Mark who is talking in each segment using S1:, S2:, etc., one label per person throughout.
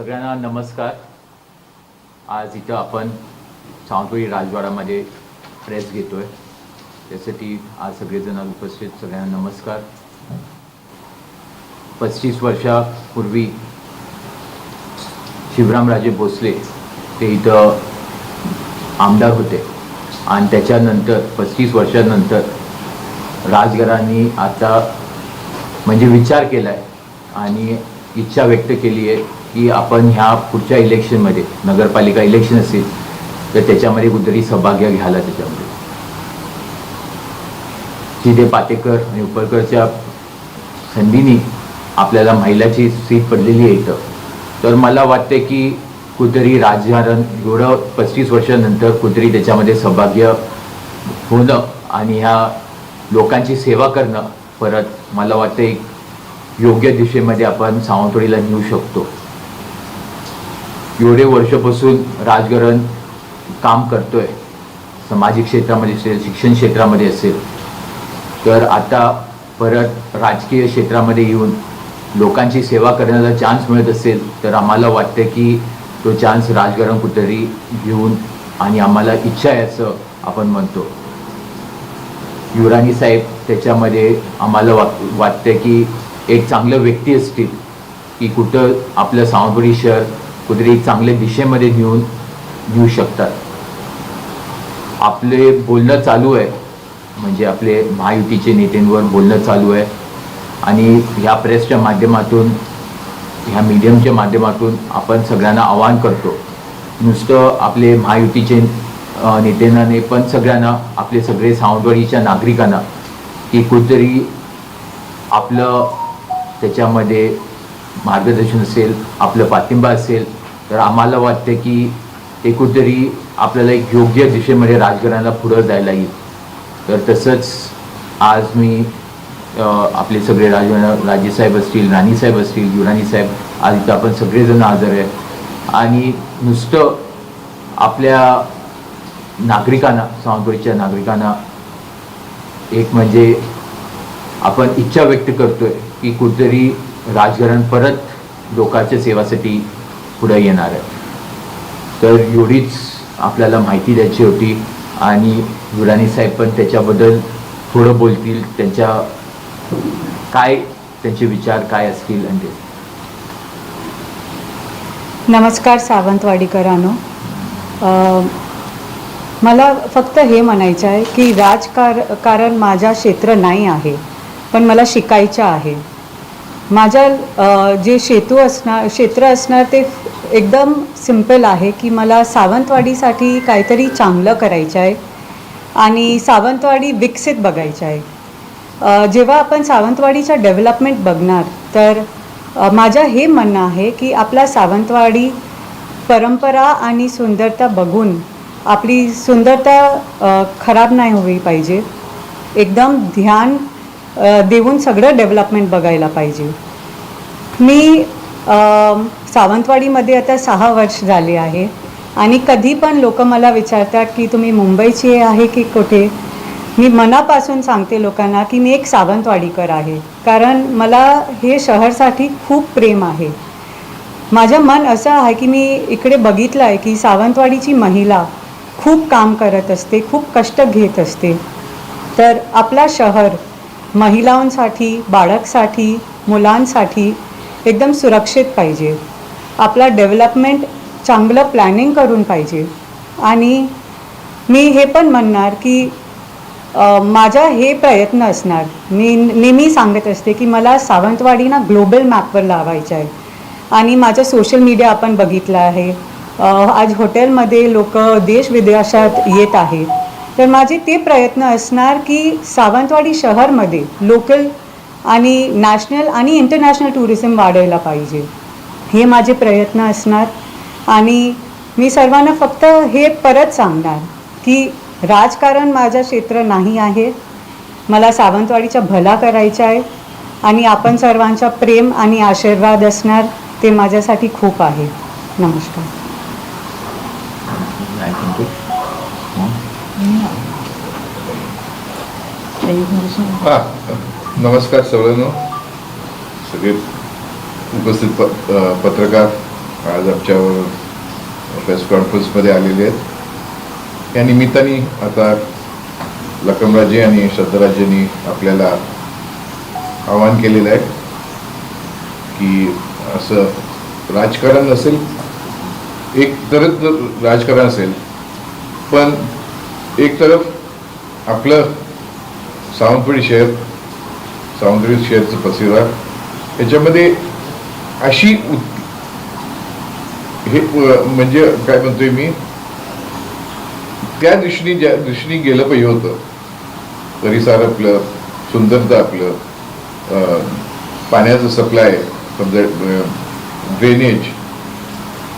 S1: सगळ्यांना नमस्कार. आज इथं आपण सावंतवाडी राजवाडामध्ये प्रेस घेतोय. त्यासाठी आज सगळेजण उपस्थित सगळ्यांना नमस्कार. पस्तीस वर्षापूर्वी शिवरामराजे भोसले ते इथं आमदार होते. आणि त्याच्यानंतर पस्तीस वर्षानंतर राजघरांनी आता म्हणजे विचार केला आहे आणि इच्छा व्यक्त केली आहे की आपण ह्या पुढच्या इलेक्शनमध्ये नगरपालिका इलेक्शन असेल तर त्याच्यामध्ये कुठेतरी सहभाग्य घ्यायला त्याच्यामध्ये. जिथे पाटेकर आणि उपरकरच्या संधीनी आपल्याला महिलाची सीट पडलेली आहे इथं. तर मला वाटते की कुठेतरी राजकारण एवढं पस्तीस वर्षानंतर कुठेतरी त्याच्यामध्ये सहभाग्य होणं आणि ह्या लोकांची सेवा करणं परत मला वाटते योग्य दिशेमध्ये आपण सावंतवाडीला नेऊ शकतो. एवढे वर्षापासून राजकारण काम करतोय. सामाजिक क्षेत्रामध्ये असेल शिक्षण क्षेत्रामध्ये असेल. तर आता परत राजकीय क्षेत्रामध्ये येऊन लोकांची सेवा करण्याचा चान्स मिळत असेल तर आम्हाला वाटतं की तो चान्स राजकारण कुठेतरी घेऊन आणि आम्हाला इच्छा आहे असं आपण म्हणतो. युवराणी साहेब त्याच्यामध्ये आम्हाला वाट वाटतं की एक चांगलं व्यक्ती असतील की कुठं आपलं सावंतवाडी शहर कुठेतरी चांगले चांगल्या दिशेमध्ये नेऊन घेऊ शकतात. आपले बोलणं चालू आहे. म्हणजे आपले महायुतीचे नेत्यांवर बोलणं चालू आहे. आणि ह्या प्रेसच्या माध्यमातून ह्या मीडियमच्या माध्यमातून आपण सगळ्यांना आवाहन करतो. नुसतं आपले महायुतीचे नेत्यांना पण सगळ्यांना आपले सगळे सावंतवाडीच्या नागरिकांना की कुठेतरी आपलं त्याच्यामध्ये मार्गदर्शन असेल आपलं पाठिंबा असेल तर आम्हाला वाटतं की ते आपल्याला एक योग्य दिशेमध्ये राजकारणाला पुढं जायला येईल. तर तसंच आज मी आपले सगळे राज राजेसाहेब असतील राणीसाहेब असतील युराणी साहेब आज इथं आपण सगळेजण हजर आहे. आणि नुसतं आपल्या नागरिकांना सावंतवाडीच्या नागरिकांना एक म्हणजे आपण इच्छा व्यक्त करतोय की कुठेतरी राजकारण परत लोकांच्या सेवासाठी पुढे येणार आहे तर एवढीच आपल्याला माहिती द्यायची होती आणि युराणी साहेब पण त्याच्याबद्दल थोडं बोलतील त्यांच्या काय त्यांचे विचार काय असतील आणि
S2: नमस्कार सावंतवाडीकरांनो. मला फक्त हे म्हणायचं आहे की राजकार कारण माझा क्षेत्र नाही आहे पण मला शिकायचं आहे. माझ्या जे शेतू असणार क्षेत्र असणार ते एकदम सिंपल आहे की मला सावंतवाडीसाठी काहीतरी चांगलं करायचं आहे आणि सावंतवाडी विकसित बघायचं आहे. जेव्हा आपण सावंतवाडीच्या डेव्हलपमेंट बघणार तर माझं हे म्हणणं आहे की आपला सावंतवाडी परंपरा आणि सुंदरता बघून आपली सुंदरता खराब नाही होई पाहिजे. एकदम ध्यान देऊन सगळं डेव्हलपमेंट बघायला पाहिजे. मी सावंतवाडीमध्ये आता सहा वर्ष झाले आहे आणि कधी पण लोक मला विचारतात की तुम्ही मुंबईची आहे की कुठे? मी मनापासून सांगते लोकांना की मी एक सावंतवाडीकर आहे. कारण मला हे शहरसाठी खूप प्रेम आहे. माझं मन असं आहे की मी इकडे बघितलं आहे की सावंतवाडीची महिला खूप काम करत असते खूप कष्ट घेत असते. तर आपला शहर महिलांसाठी बाळकसाठी मुलांसाठी एकदम सुरक्षित पाहिजे. आपला डेव्हलपमेंट चांगलं प्लॅनिंग करून पाहिजे. आणि मी हे पण म्हणणार की माझा हे प्रयत्न असणार. मी नेहमी सांगत असते की मला सावंतवाडीना ग्लोबल मॅपवर लावायचं आहे. आणि माझं सोशल मीडिया आपण बघितलं आहे. आज हॉटेलमध्ये लोक देश विदेशात येत आहेत. तर माझे ते प्रयत्न असणार की सावंतवाडी शहरमध्ये लोकल आणि नॅशनल आणि इंटरनॅशनल टुरिझम वाढायला पाहिजे. हे माझे प्रयत्न असणार. आणि मी सर्वांना फक्त हे परत सांगणार की राजकारण माझं क्षेत्र नाही आहे. मला सावंतवाडीचा भला करायचा आहे आणि आपण सर्वांचा प्रेम आणि आशीर्वाद असणार ते माझ्यासाठी खूप आहे. नमस्कार
S1: काय सांगतो?
S3: हा नमस्कार सगळ्यांना. सगळे उपस्थित प पत्रकार आज आमच्या प्रेस कॉन्फरन्समध्ये आलेले आहेत. या निमित्ताने आता लकमराजे आणि श्रद्धाराजेंनी आपल्याला आवाहन केलेलं आहे की असं राजकारण नसेल एक तरच जर राजकारण असेल पण एक तरफ आपलं सावंतवाडी शहर सावंतवाडी शहरचं पसिरा याच्यामध्ये अशी हे म्हणजे काय म्हणतोय मी? त्या दृष्टीने ज्या दृष्टीने गेलं पाहिजे होतं. परिसर आपलं सुंदरता आपलं पाण्याचं सप्लाय समजा ड्रेनेज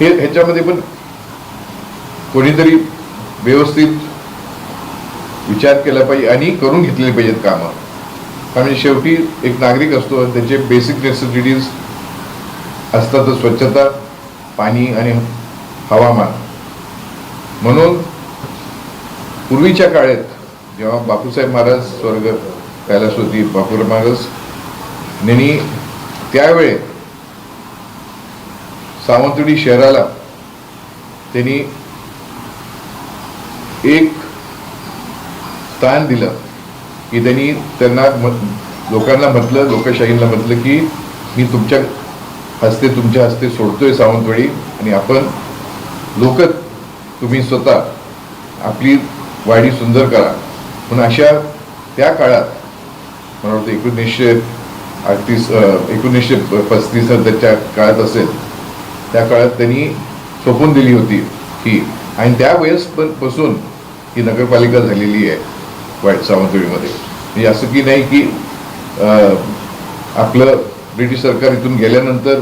S3: हे ह्याच्यामध्ये पण कोणीतरी व्यवस्थित विचार केला पाहिजे आणि करून घेतलेली पाहिजेत कामं. कारण शेवटी एक नागरिक असतो त्याचे बेसिक नेसेसिटीज असतात स्वच्छता पाणी आणि हवामान. म्हणून पूर्वीच्या काळात जेव्हा बापूसाहेब महाराज स्वर्ग कैलास होती बापूराव महाराज यांनी त्यावेळे सावंतवाडी शहराला त्यांनी एक स्थान दिलं. की त्यांनी त्यांना लोकांना म्हटलं लोकशाहीला म्हटलं की मी तुमच्या हस्ते तुमच्या हस्ते सोडतोय सावंतवाडी आणि आपण लोक तुम्ही स्वतः आपली वाडी सुंदर करा. म्हणून अशा त्या काळात मला वाटतं एकोणीसशे अडतीस एकोणीसशे पस्तीस त्याच्या काळात असेल त्या काळात त्यांनी सोपून दिली होती ही आणि त्या वेळेस पण पासून ही नगरपालिका झालेली आहे. वाईट सावंतवाडीमध्ये म्हणजे असं की नाही की आपलं ब्रिटिश सरकार इथून गेल्यानंतर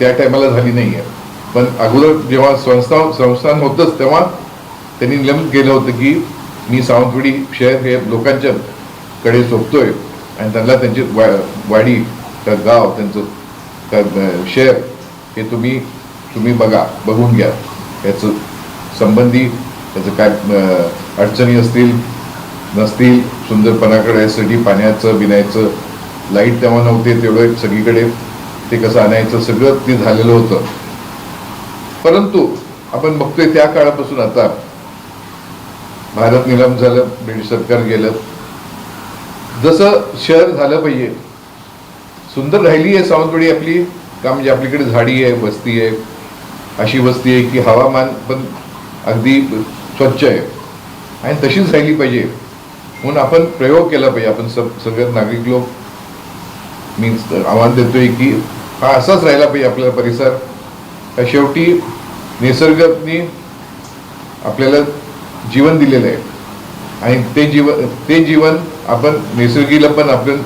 S3: त्या टायमाला झाली नाही आहे पण अगोदर जेव्हा संस्था संस्थान होतंच तेव्हा त्यांनी निलंबित केलं होतं की मी सावंतवाडी शहर हे लोकांच्या कडे सोपतोय आणि त्यांना त्यांची वा वाडी का गाव त्यांचं त्या शहर हे तुम्ही तुम्ही बघा बघून घ्या. याचं संबंधी त्याचं काय अडचणी असतील नसतील सुंदरपणाकडे यासाठी पाण्याचं बिनायचं लाइट तेव्हा नव्हते तेवढं सगळीकडे ते कसं आणायचं सगळं ते झालेलं होतं. परंतु आपण बघतोय त्या काळापासून आता. भारत निलाम झालं ब्रिटिश सरकार गेलं. जसं शहर झालं पाहिजे. सुंदर राहिली आहे सावंतवाडी आपली का म्हणजे आपलीकडे झाडी आहे वस्ती आहे. अशी वस्ती आहे की हवामान पण अगदी स्वच्छ आहे. आणि तशीच राहिली पाहिजे. म्हणून आपण प्रयोग केला पाहिजे. आपण सब सगळे नागरिक लोक मी आव्हान देतोय की हा असाच राहिला पाहिजे आपला परिसर. शेवटी निसर्गाने आपल्याला जीवन दिलेलं आहे. आणि ते जीवन ते जीवन आपण निसर्गीला पण आपण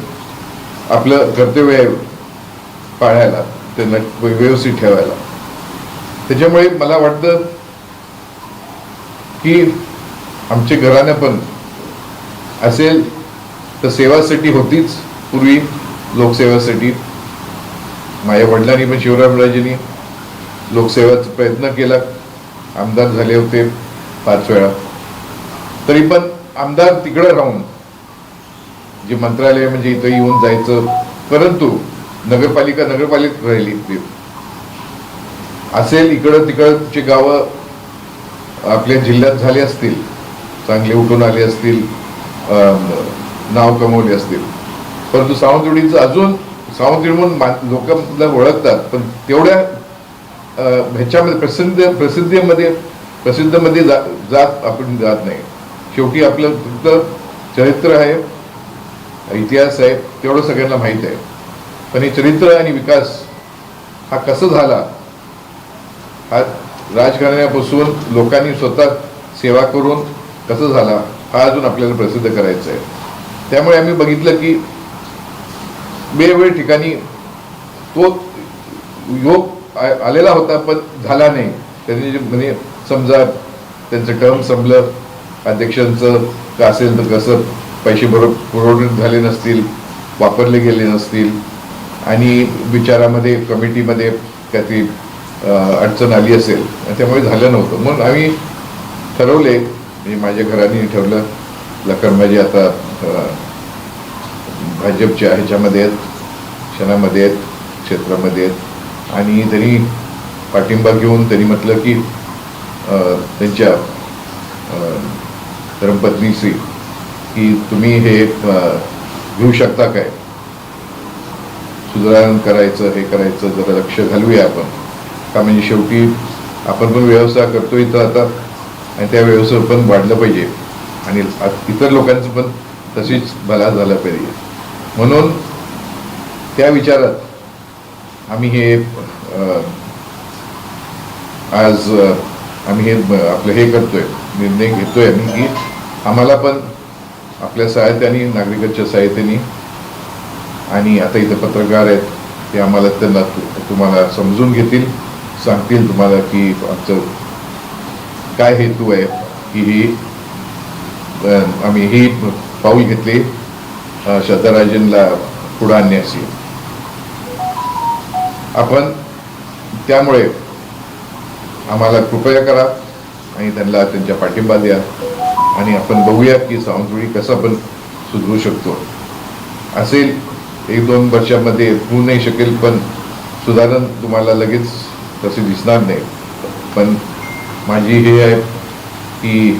S3: आपलं कर्तव्य आहे पाळायला त्यांना व्यवस्थित ठेवायला. त्याच्यामुळे मला वाटतं की आमचे घरानं पण असेल तर सेवासाठी होतीच पूर्वी. लोकसेवासाठी माझ्या वडिलांनी पण शिवरामराजेंनी लोकसेवाचा प्रयत्न केला. आमदार झाले होते पाच वेळा. तरी पण आमदार तिकडं राहून जे मंत्रालय म्हणजे इथं येऊन जायचं. परंतु नगरपालिका नगरपालिका राहिली ते असेल इकडं तिकडची गावं आपल्या जिल्ह्यात झाले असतील चांगले उठून आले असतील नाव कमवले असतील. परंतु सावंतवाडीचं अजून सावंतवाडी म्हणून मा- ओळखतात पण तेवढ्या ह्याच्यामध्ये प्रसिद्ध प्रसिद्धीमध्ये प्रसिद्धमध्ये जा जात आपण जात नाही. शेवटी आपलं फक्त चरित्र आहे इतिहास आहे तेवढं सगळ्यांना माहीत आहे. पण हे चरित्र आणि विकास हा कसं झाला? हा राजकारण्यापासून लोकांनी स्वतः सेवा करून कसं झाला? हा अजून आपल्याला प्रसिद्ध करायचा आहे. त्यामुळे आम्ही बघितलं की वेगवेगळ्या ठिकाणी तो योग आ- आलेला होता पण झाला नाही. त्यांनी जे म्हणजे समजा त्यांचं टर्म संपलं अध्यक्षांचं का असेल तर कसं पैसे बरोबर पुरवठे झाले नसतील वापरले गेले नसतील आणि विचारामध्ये कमिटीमध्ये काहीतरी अडचण आली असेल आणि त्यामुळे झालं नव्हतं. म्हणून आम्ही ठरवले मी माझ्या घराने ठेवलं. लखनबाजी आता भाजपच्या ह्याच्यामध्ये आहेत क्षणामध्ये आहेत क्षेत्रामध्ये आहेत. आणि त्यांनी पाठिंबा घेऊन त्यांनी म्हटलं की त्यांच्या धर्मपत्नीशी की तुम्ही हे घेऊ शकता काय? सुधारण करायचं हे करायचं जरा लक्ष घालूया आपण. का म्हणजे शेवटी आपण पण व्यवसाय करतो तर आता आणि त्या व्यवसाय पण वाढलं पाहिजे. आणि इतर लोकांचं पण तशीच भला झाला पाहिजे. म्हणून त्या विचारात आम्ही हे आज आम्ही हे आपलं हे करतोय निर्णय घेतोय आम्ही की आम्हाला पण आपल्या सहायत्याने नागरिकांच्या साहित्याने आणि आता इथं पत्रकार आहेत ते आम्हाला त्यांना तुम्हाला समजून घेतील सांगतील तुम्हाला की आमचं काय हेतू आहे की ही आम्ही ही पाऊल घेतली अ, श्रद्धाराजनला पुढं आणण्याची. आपण त्यामुळे आम्हाला कृपया करा आणि त्यांना त्यांच्या पाठिंबा द्या. आणि आपण बघूया की सावंतवाडी कसं आपण सुधरू शकतो. असेल एक दोन वर्षामध्ये होऊ नाही शकेल पण सुधारण तुम्हाला लगेच तसे दिसणार नाही. पण माझी हे आहे की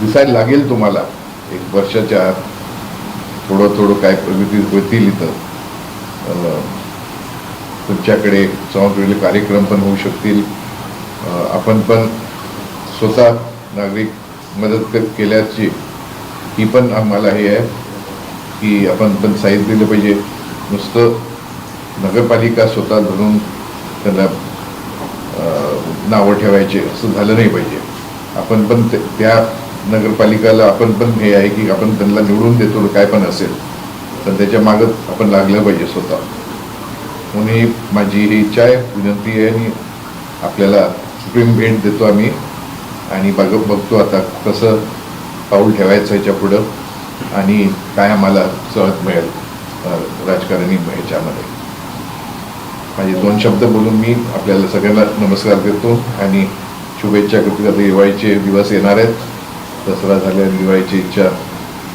S3: दिसायला लागेल तुम्हाला. एक वर्षाच्या आत थोडं थोडं काय प्रगती होतील इथं. तुमच्याकडे सावंतवाडीला कार्यक्रम पण होऊ शकतील. आपण पण स्वतः नागरिक मदत केल्याची ही पण आम्हाला हे आहे की आपण पण साहित्य दिलं पाहिजे. नुसतं नगरपालिका स्वतः धरून त्यांना नावं ठेवायचे असं झालं नाही पाहिजे. आपण पण ते- त्या नगरपालिकाला आपण पण हे आहे की आपण त्यांना निवडून देतो काय पण असेल तर त्याच्या मागं आपण लागलं पाहिजे स्वतः. म्हणून माझी ही इच्छा आहे विनंती आहे आणि आपल्याला सुप्रीम भेट देतो आम्ही. आणि बघ बघतो आता कसं पाऊल ठेवायचं ह्याच्या पुढं आणि काय आम्हाला सहज मिळेल राजकारणी ह्याच्यामध्ये म्हणजे दोन शब्द बोलून मी आपल्याला सगळ्यांना नमस्कार देतो आणि शुभेच्छा करतो. आता दिवाळीचे दिवस येणार आहेत. दसरा झाल्या दिवाळीची इच्छा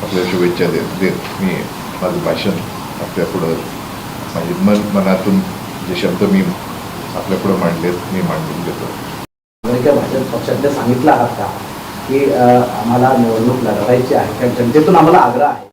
S3: आपल्या शुभेच्छा देत देत मी माझं भाषण आपल्या पुढं माझे मन मनातून जे शब्द मी आपल्यापुढं मांडलेत मी मांडून देतो.
S4: अमेरिका भाजप पक्षातल्या सांगितलं आहात का की आम्हाला निवडणूक लढवायची आहे. कारण जनतेतून आम्हाला आग्रह आहे.